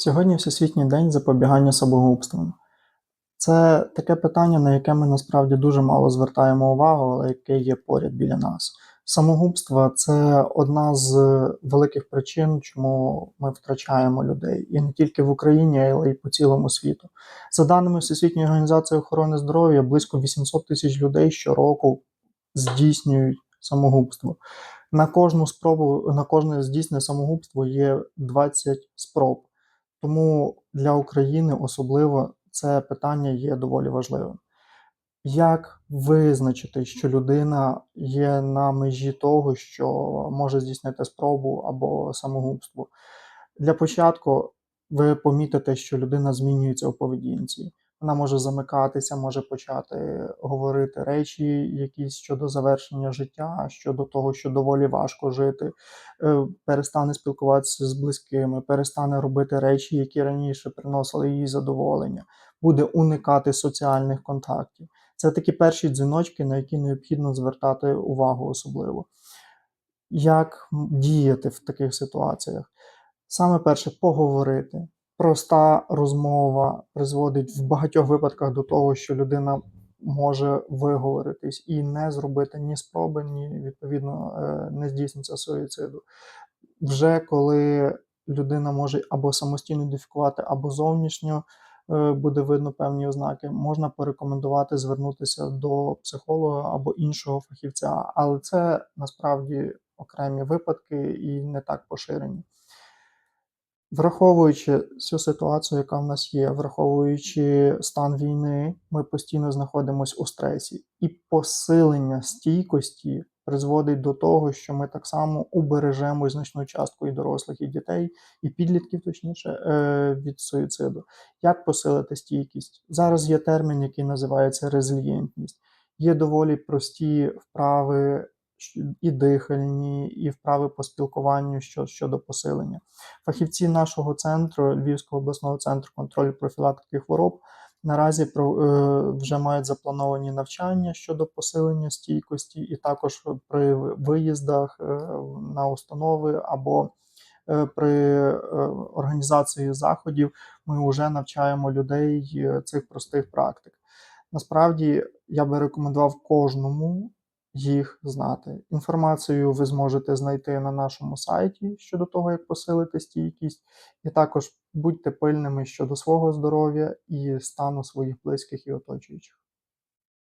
Сьогодні Всесвітній день запобігання самогубствам. Це таке питання, на яке ми насправді дуже мало звертаємо увагу, але яке є поряд біля нас. Самогубство це одна з великих причин, чому ми втрачаємо людей, і не тільки в Україні, але й по цілому світу. За даними Всесвітньої організації охорони здоров'я, близько 800 тисяч людей щороку здійснюють самогубство. На кожну спробу, на кожне здійснене самогубство є 20 спроб. Тому для України особливо це питання є доволі важливим. Як визначити, що людина є на межі того, що може здійснити спробу або самогубство? Для початку ви помітите, що людина змінюється у поведінці. Вона може замикатися, може почати говорити речі, якісь щодо завершення життя, щодо того, що доволі важко жити, е, перестане спілкуватися з близькими, перестане робити речі, які раніше приносили їй задоволення, буде уникати соціальних контактів. Це такі перші дзвіночки, на які необхідно звертати увагу особливо. Як діяти в таких ситуаціях? Саме перше поговорити. Проста розмова призводить в багатьох випадках до того, що людина може виговоритись і не зробити ні спроби, ні відповідно е, не здійсниться суїциду. Вже коли людина може або самостійно ідентифікувати, або зовнішньо е, буде видно певні ознаки, можна порекомендувати звернутися до психолога або іншого фахівця, але це насправді окремі випадки і не так поширені. Враховуючи всю ситуацію, яка в нас є, враховуючи стан війни, ми постійно знаходимося у стресі, і посилення стійкості призводить до того, що ми так само убережемо значну частку і дорослих, і дітей, і підлітків, точніше, е, від суїциду. Як посилити стійкість? Зараз є термін, який називається резильєнтність. Є доволі прості вправи і дихальні, і вправи по спілкуванню щодо посилення. Фахівці нашого центру, Львівського обласного центру контролю профілактики хвороб, наразі е, вже мають заплановані навчання щодо посилення стійкості, і також при виїздах е, на установи або е, при організації заходів ми вже навчаємо людей цих простих практик. Насправді я би рекомендував кожному їх знати. Інформацію ви зможете знайти на нашому сайті щодо того, як посилити стійкість, і також будьте пильними щодо свого здоров'я і стану своїх близьких і оточуючих.